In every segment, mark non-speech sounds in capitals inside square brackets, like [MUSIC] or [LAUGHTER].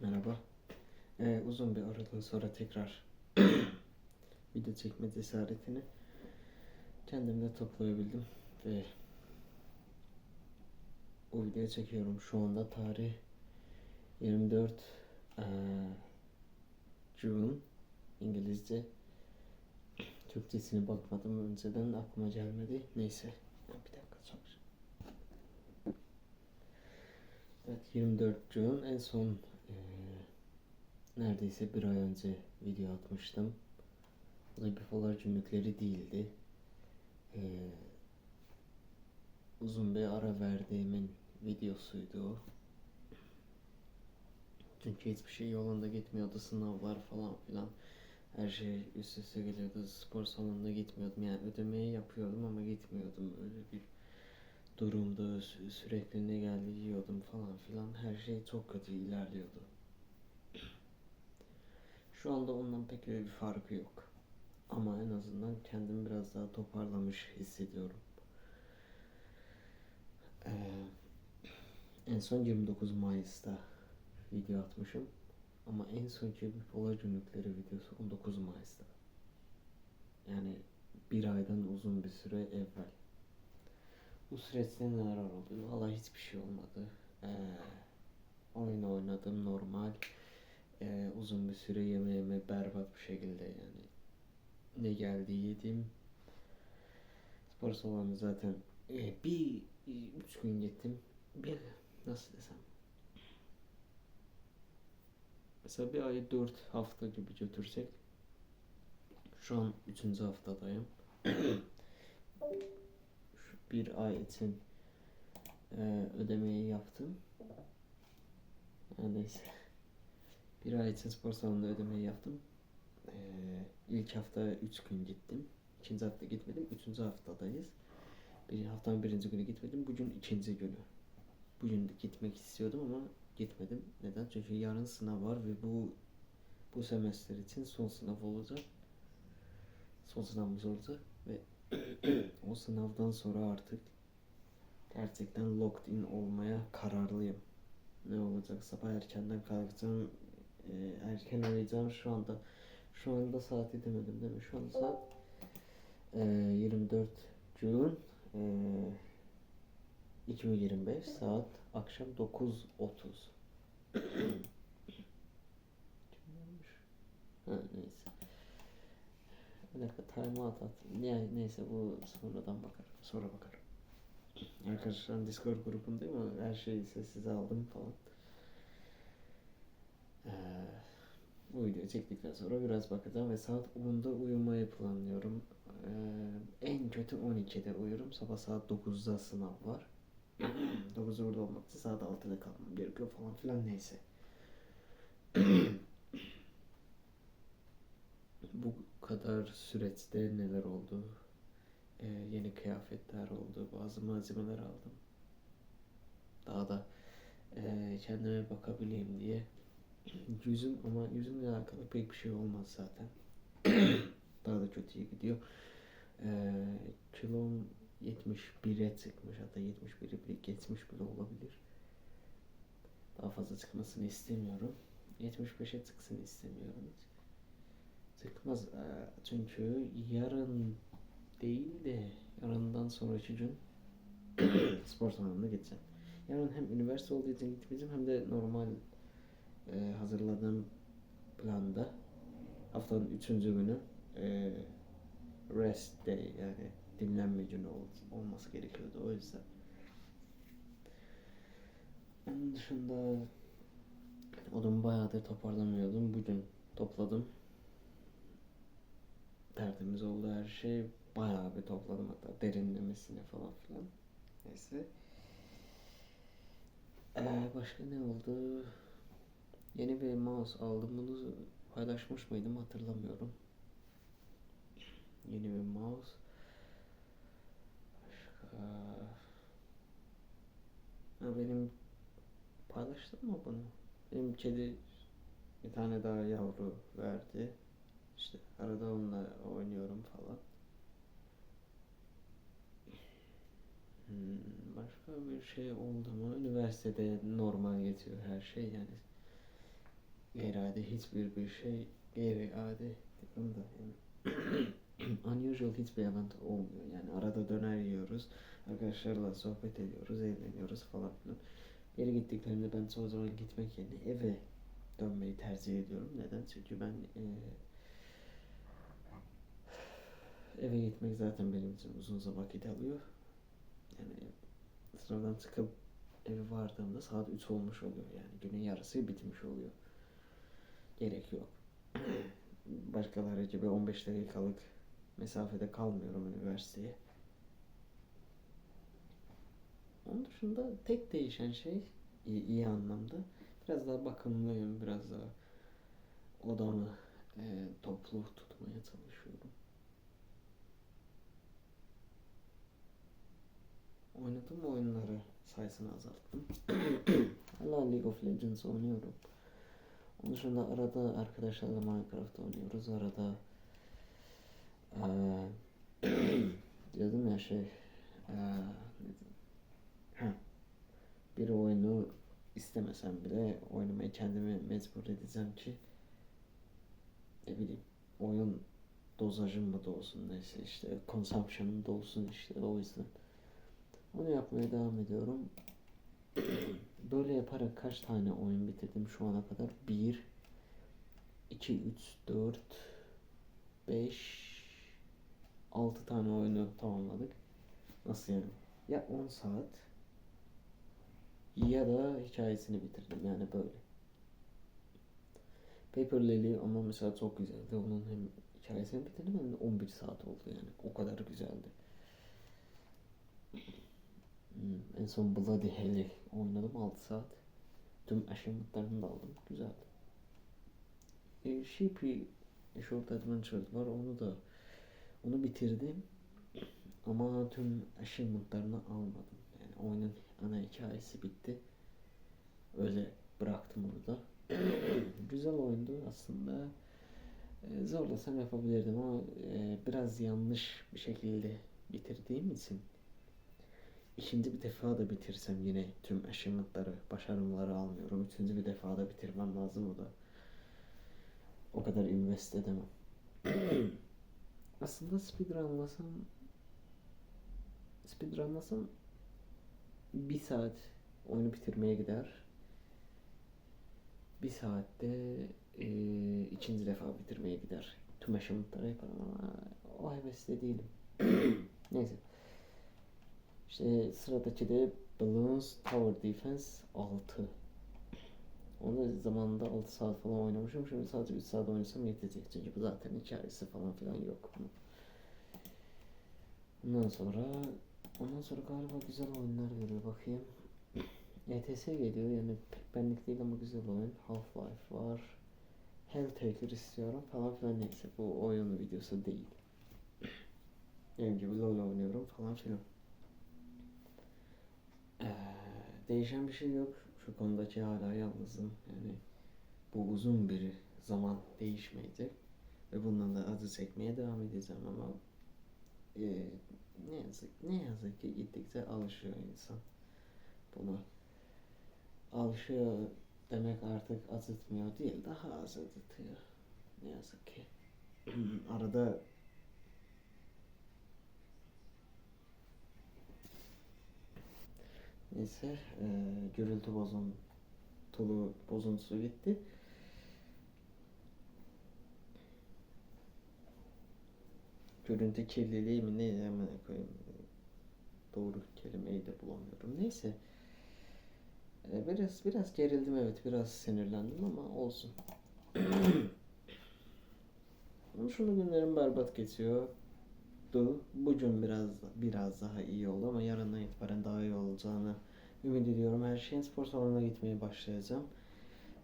Merhaba. Ee, uzun bir aradan sonra tekrar [CLEARS THROAT] video çekme cesaretini kendimde toplayabildim ve o videoyu çekiyorum. Şu anda tarih 24 eee June İngilizce Türkçesine bakmadım önceden aklıma gelmedi. Neyse. Bir dakika çok. Evet 24 June en son neredeyse bir ay önce video atmıştım. Bu da bipolar günlükleri değildi. Eee, uzun bir ara verdiğimin videosuydu o. Çünkü hiçbir şey yolunda gitmiyordu. Sınavlar falan filan. Her şey üst üste geliyordu. Spor salonuna gitmiyordum. Yani ödemeyi yapıyordum ama gitmiyordum. Öyle bir durumda sü- sürekli ne geldi yiyordum falan filan. Her şey çok kötü ilerliyordu. Şu anda ondan pek öyle bir farkı yok. Ama en azından kendimi biraz daha toparlamış hissediyorum. Ee, en son 29 Mayıs'ta video atmışım. Ama en sonki bipolar günlükleri videosu 19 Mayıs'ta. Yani bir aydan uzun bir süre evvel. Bu süreçte neler oldu? Valla hiçbir şey olmadı. Ee, oyun oynadım normal. Ee, uzun bir süre yemeğimi berbat bir şekilde yani. Ne geldi yedim. Spor salonu zaten e, bir üç gün gittim. Bir nasıl desem. Mesela bir ayı dört hafta gibi götürsek şu an üçüncü haftadayım. [CLEARS THROAT] Şu bir ay için e, ödemeyi yaptım. Neredeyse. Bir ay için spor salonunda ödemeyi yaptım. E, ilk hafta üç gün gittim. İkinci hafta gitmedim. Üçüncü haftadayız. Bir haftanın birinci günü gitmedim. Bugün ikinci günü. Bugün gitmek istiyordum ama gitmedim. Neden? Çünkü yarın sınav var ve bu bu semester için son sınav olacak. Son sınavımız olacak ve [CLEARS THROAT] o sınavdan sonra artık gerçekten locked in olmaya kararlıyım. Ne olacak? Sabah erkenden kalkacağım. E, erken uyuyacağım. Şu anda şu anda saati demedim değil mi? Şu anda saat e, 24 June e, 2025 saat akşam 9.30 [CLEARS THROAT] Ha neyse. Bir dakika time out at. Yani neyse bu sonradan bakarım. Sonra bakarım. Arkadaşlar Discord grubundayım ama her şeyi sessize aldım falan. Ee, bu videoyu çektikten sonra biraz bakacağım ve saat 10'da uyumayı planlıyorum. Ee, en kötü 12'de uyurum. Sabah saat 9'da sınav var. [CLEARS THROAT] 9'da burada olmak için saat 6'da kalkmam gerekiyor falan filan neyse. [CLEARS THROAT] Bu kadar süreçte neler oldu? Ee, yeni kıyafetler oldu. Bazı malzemeler aldım. Daha da e, kendime bakabileyim diye. Yüzüm ama yüzümle alakalı pek bir şey olmaz zaten. [COUGHS] Daha da kötüye gidiyor. Ee, kilom 71'e çıkmış hatta 71'i bile geçmiş bile olabilir. Daha fazla çıkmasını istemiyorum. 75'e çıksın istemiyorum hiç. Çıkmaz ee, çünkü yarın değil de yarından sonraki gün [COUGHS] spor salonuna gideceğim. Yarın hem üniversite olduğu için gitmeyeceğim hem de normal e, hazırladığım planda haftanın üçüncü günü e, rest day yani dinlenme günü ol- olması gerekiyordu o yüzden. Onun dışında odamı bayağıdır toparlamıyordum. Bugün topladım. Tertemiz oldu her şey. Bayağı bir topladım hatta derinlemesine falan filan. Neyse. Ee, başka ne oldu? Yeni bir mouse aldım. Bunu paylaşmış mıydım hatırlamıyorum. Yeni bir mouse. Başka... Ha, benim paylaştım mı bunu? Benim kedi bir tane daha yavru verdi. İşte arada onunla oynuyorum falan. Hmm, başka bir şey oldu mu? Üniversitede normal geçiyor her şey yani. Gayriade hiçbir bir şey gayriade diyorum da [CLEARS THROAT] unusual hiçbir event olmuyor. Yani arada döner yiyoruz. Arkadaşlarla sohbet ediyoruz, eğleniyoruz falan filan. Yere gittiklerinde ben çoğu zaman gitmek yerine eve dönmeyi tercih ediyorum. Neden? Çünkü ben e, eve gitmek zaten benim için uzun zaman vakit alıyor. Yani sınavdan çıkıp eve vardığımda saat 3 olmuş oluyor. Yani günün yarısı bitmiş oluyor. Gerek yok. Başkaları gibi 15 dakikalık mesafede kalmıyorum üniversiteye. Onun dışında tek değişen şey iyi, iyi anlamda biraz daha bakımlıyım, biraz daha odamı e, toplu tutmaya çalışıyorum. Oynadığım oyunları sayısını azalttım. [CLEARS THROAT] Hala League of Legends oynuyorum. Onun dışında arada arkadaşlarla Minecraft oynuyoruz. Arada eee [CLEARS THROAT] diyordum ya şey? Heh. [CLEARS THROAT] bir oyunu istemesem bile oynamayı kendimi mecbur edeceğim ki ne bileyim oyun dozajım mı da olsun neyse işte consumption'ım da olsun işte o yüzden onu yapmaya devam ediyorum. [CLEARS THROAT] Böyle yaparak kaç tane oyun bitirdim şu ana kadar? 1 2 3 4 5 6 tane oyunu tamamladık. Nasıl yani? Ya 10 saat ya da hikayesini bitirdim yani böyle. Paper Lily ama mesela çok güzeldi. Onun hem hikayesini bitirdim hem de 11 saat oldu yani. O kadar güzeldi. Hmm, en son Bloody Hell'i oynadım 6 saat. Tüm achievement'larını da aldım. Güzeldi. E, Sheepy Short Adventures var. Onu da onu bitirdim. Ama tüm achievement'larını almadım. Yani oyunun ana hikayesi bitti. Öyle bıraktım orada. [CLEARS THROAT] Güzel oyundu aslında. E, zorlasam yapabilirdim ama e, biraz yanlış bir şekilde bitirdiğim için ikinci bir defa da bitirsem yine tüm achievement'ları, başarımları almıyorum. Üçüncü bir defa da bitirmem lazım o da. O kadar invest edemem. [CLEARS THROAT] Aslında speedrunlasam speedrunlasam bir saat oyunu bitirmeye gider. Bir saatte e, ikinci defa bitirmeye gider. Tüm achievement'ları yaparım ama o hevesli değilim. [CLEARS THROAT] Neyse. İşte sıradaki de Balloons Tower Defense 6. Onu zamanında 6 saat falan oynamışım. Şimdi sadece 3 saat oynasam yetecek. Çünkü bu zaten hikayesi falan filan yok. Ondan sonra ondan sonra galiba güzel oyunlar geliyor bakayım. [CLEARS THROAT] ETS geliyor yani pek benlik değil ama güzel oyun. Half-Life var. Helltaker istiyorum falan filan neyse bu oyun videosu değil. [CLEARS THROAT] Benim gibi LoL oynuyorum falan filan. Ee, değişen bir şey yok. Şu konudaki hala yalnızım. Yani bu uzun bir zaman değişmeyecek. Ve bundan da acı çekmeye devam edeceğim ama e, ne yazık ne yazık ki gittikçe alışıyor insan. Buna alışıyor demek artık acıtmıyor değil daha az acıtıyor. Ne yazık ki. [CLEARS THROAT] Arada Neyse e, gürültü bozuntulu bozuntusu gitti. Görüntü kirliliği mi ne hemen koyayım. Doğru kelimeyi de bulamıyorum. Neyse. E, biraz biraz gerildim evet biraz sinirlendim ama olsun. [CLEARS THROAT] Ama şunu günlerim berbat geçiyor. Du. Bugün biraz biraz daha iyi oldu ama yarından itibaren daha iyi olacağını ümit ediyorum. Her şeyin spor salonuna gitmeye başlayacağım.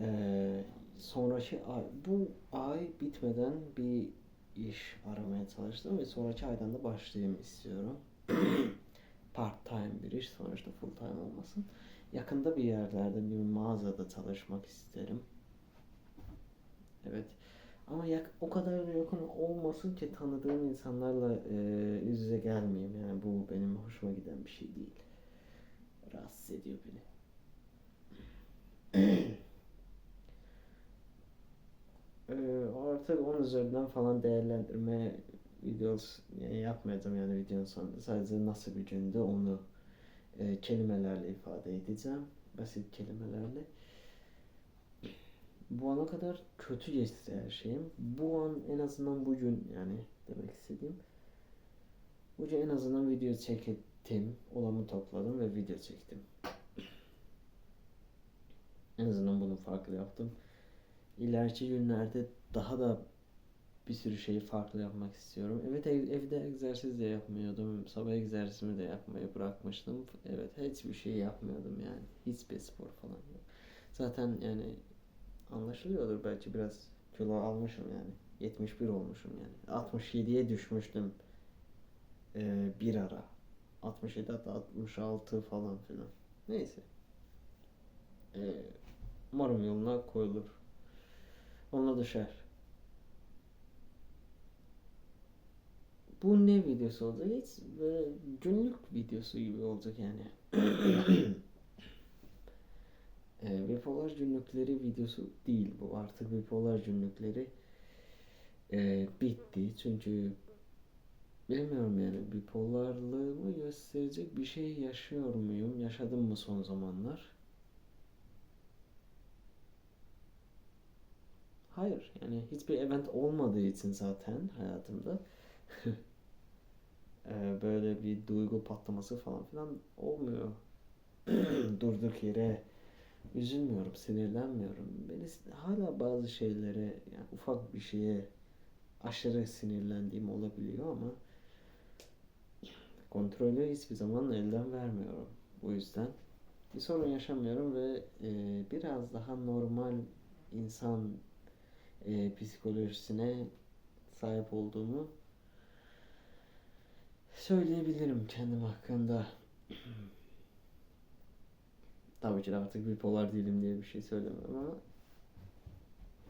Ee, sonraki ay, bu ay bitmeden bir iş aramaya çalıştım ve sonraki aydan da başlayayım istiyorum. [COUGHS] Part time bir iş sonuçta full time olmasın. Yakında bir yerlerde bir mağazada çalışmak isterim. Evet. Ama yak, o kadar yakın olmasın ki tanıdığım insanlarla e, yüz yüze gelmeyeyim. Yani bu benim hoşuma giden bir şey değil. Rahatsız ediyor beni. artık onun üzerinden falan değerlendirme videosu yani yapmayacağım yani videonun sonunda. Sadece nasıl bir gündü onu e, kelimelerle ifade edeceğim. Basit kelimelerle. Bu ana kadar kötü geçti her şeyim. Bu an en azından bugün yani demek istediğim. Bugün en azından video çektim. Olanı topladım ve video çektim. En azından bunu farklı yaptım. İleriki günlerde daha da bir sürü şeyi farklı yapmak istiyorum. Evet ev- evde egzersiz de yapmıyordum. Sabah egzersizimi de yapmayı bırakmıştım. Evet hiçbir şey yapmıyordum yani. Hiçbir spor falan yok. Zaten yani anlaşılıyordur belki biraz kilo almışım yani. 71 olmuşum yani. 67'ye düşmüştüm ee, bir ara. 67 hatta 66 falan filan. Neyse. Ee, umarım yoluna koyulur. Onunla düşer. Bu ne videosu olacak? Hiç böyle günlük videosu gibi olacak yani. [COUGHS] e, bipolar günlükleri videosu değil bu. Artık bipolar günlükleri e, bitti. Çünkü bilmiyorum yani bipolarlığımı gösterecek bir şey yaşıyor muyum? Yaşadım mı son zamanlar? Hayır. Yani hiçbir event olmadığı için zaten hayatımda [LAUGHS] e, böyle bir duygu patlaması falan filan olmuyor. [CLEARS THROAT] Durduk yere üzülmüyorum, sinirlenmiyorum. Beni hala bazı şeylere yani ufak bir şeye aşırı sinirlendiğim olabiliyor ama kontrolü hiçbir zaman elden vermiyorum. Bu yüzden bir sorun yaşamıyorum ve e, biraz daha normal insan e, psikolojisine sahip olduğumu söyleyebilirim kendim hakkında. [CLEARS THROAT] Tabii ki de artık bipolar değilim diye bir şey söylemem ama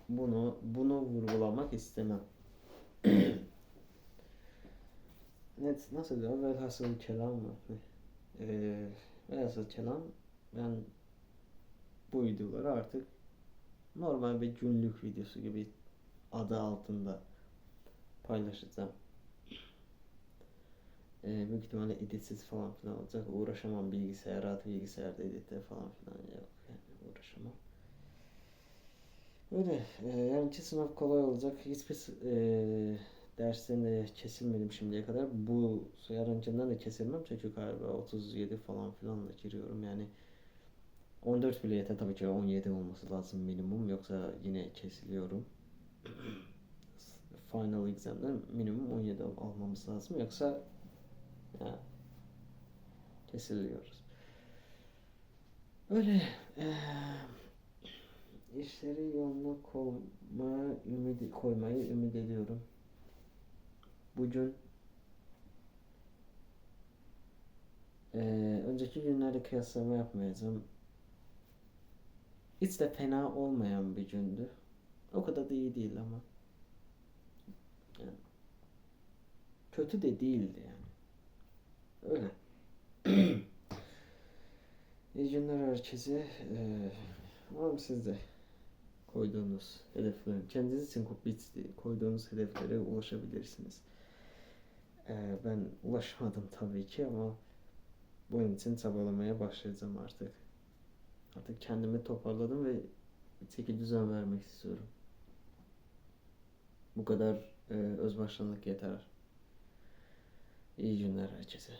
bunu bunu vurgulamak istemem. Net nasıl diyor? Velhasıl kelam mı? Ee, velhasıl kelam ben bu videoları artık normal bir günlük videosu gibi adı altında paylaşacağım. Ee, büyük ihtimalle editsiz falan filan olacak. Uğraşamam bilgisayar, rahat bilgisayarda editte falan filan yok. Yani uğraşamam. Öyle. E, yarınki sınav kolay olacak. Hiçbir e, dersten de kesilmedim şimdiye kadar. Bu yarınkinden de kesilmem. Çünkü galiba 37 falan filanla giriyorum. Yani 14 bile yeter tabii ki 17 olması lazım minimum. Yoksa yine kesiliyorum. [SNIFFS] Final exam'den minimum 17 al- almamız lazım. Yoksa ya, kesiliyoruz. Öyle. eee, işleri yoluna koyma, ümidi, koymayı ümit ediyorum. Bugün eee, önceki günlerde kıyaslama yapmayacağım. Hiç de fena olmayan bir gündü. O kadar da iyi değil ama. Yani, kötü de değildi yani. Öyle. [CLEARS THROAT] İyi günler herkese. Ee, umarım siz de koyduğunuz hedefler, kendiniz için ko- koyduğunuz hedeflere ulaşabilirsiniz. Ee, ben ulaşmadım tabii ki ama bunun için çabalamaya başlayacağım artık. Artık kendimi toparladım ve çeki düzen vermek istiyorum. Bu kadar e, özbaşınlık yeter. İyi günler herkese.